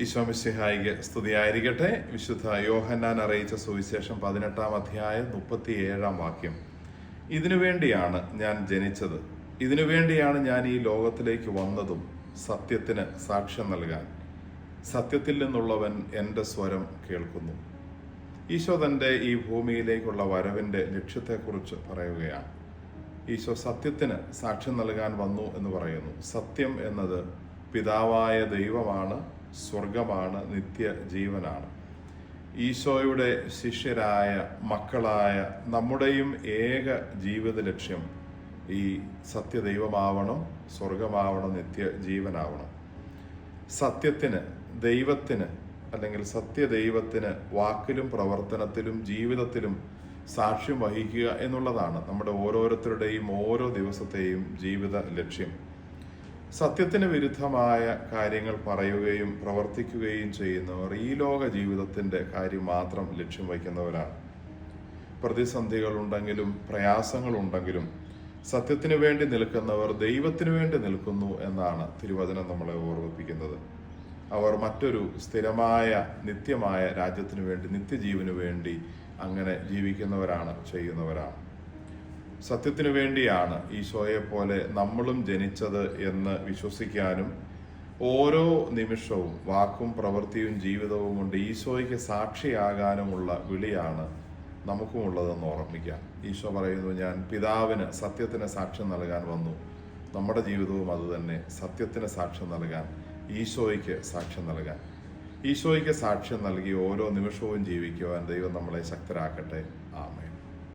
ഈശോമിശിഹായിക്ക് സ്തുതിയായിരിക്കട്ടെ. വിശുദ്ധ യോഹന്നാൻ അറിയിച്ച സുവിശേഷം പതിനെട്ടാം അധ്യായം മുപ്പത്തി ഏഴാം വാക്യം. ഇതിനു വേണ്ടിയാണ് ഞാൻ ജനിച്ചത്. ഇതിനു വേണ്ടിയാണ് ഞാൻ ഈ ലോകത്തിലേക്ക് വന്നതും സത്യത്തിന് സാക്ഷ്യം നൽകാൻ. സത്യത്തിൽ നിന്നുള്ളവൻ എന്റെ സ്വരം കേൾക്കുന്നു. ഈശോ തന്റെ ഈ ഭൂമിയിലേക്കുള്ള വരവിന്റെ ലക്ഷ്യത്തെക്കുറിച്ച് പറയുകയാണ്. ഈശോ സത്യത്തിന് സാക്ഷ്യം നൽകാൻ വന്നു എന്ന് പറയുന്നു. സത്യം എന്നത് പിതാവായ ദൈവമാണ്. സ്വർഗമാണ് നിത്യ ജീവനാണ് ഈശോയുടെ ശിഷ്യരായ മക്കളായ നമ്മുടെയും ഏക ജീവിത ലക്ഷ്യം ഈ സത്യദൈവമാവണം സ്വർഗമാവണം നിത്യ ജീവനാവണം സത്യത്തിന് ദൈവത്തിന് അല്ലെങ്കിൽ സത്യദൈവത്തിന് വാക്കിലും പ്രവർത്തനത്തിലും ജീവിതത്തിലും സാക്ഷ്യം വഹിക്കുക എന്നുള്ളതാണ് നമ്മുടെ ഓരോരുത്തരുടെയും ഓരോ ദിവസത്തെയും ജീവിത ലക്ഷ്യം. സത്യത്തിന് വിരുദ്ധമായ കാര്യങ്ങൾ പറയുകയും പ്രവർത്തിക്കുകയും ചെയ്യുന്നവർ ഈ ലോക ജീവിതത്തിന്റെ കാര്യം മാത്രം ലക്ഷ്യം വയ്ക്കുന്നവരാണ്. പ്രതിസന്ധികളുണ്ടെങ്കിലും പ്രയാസങ്ങളുണ്ടെങ്കിലും സത്യത്തിന് വേണ്ടി നിൽക്കുന്നവർ ദൈവത്തിന് വേണ്ടി നിൽക്കുന്നു എന്നാണ് തിരുവചനം നമ്മളെ ഓർമ്മിപ്പിക്കുന്നത്. അവർ മറ്റൊരു സ്ഥിരമായ നിത്യമായ രാജ്യത്തിനു വേണ്ടി നിത്യജീവന് വേണ്ടി അങ്ങനെ ജീവിക്കുന്നവരാണ് ചെയ്യുന്നവരാണ്. സത്യത്തിനു വേണ്ടിയാണ് ഈശോയെ പോലെ നമ്മളും ജനിച്ചത് എന്ന് വിശ്വസിക്കാനും ഓരോ നിമിഷവും വാക്കും പ്രവൃത്തിയും ജീവിതവും കൊണ്ട് ഈശോയ്ക്ക് സാക്ഷിയാകാനുമുള്ള വിളിയാണ് നമുക്കും ഉള്ളതെന്ന് ഓർമ്മിക്കാം. ഈശോ പറയുന്നു ഞാൻ പിതാവിന് സത്യത്തിന് സാക്ഷ്യം നൽകാൻ വന്നു. നമ്മുടെ ജീവിതവും അതുതന്നെ സത്യത്തിന് സാക്ഷ്യം നൽകാൻ ഈശോയ്ക്ക് സാക്ഷ്യം നൽകാൻ. ഈശോയ്ക്ക് സാക്ഷ്യം നൽകി ഓരോ നിമിഷവും ജീവിക്കുവാൻ ദൈവം നമ്മളെ ശക്തരാക്കട്ടെ. ആമേൻ.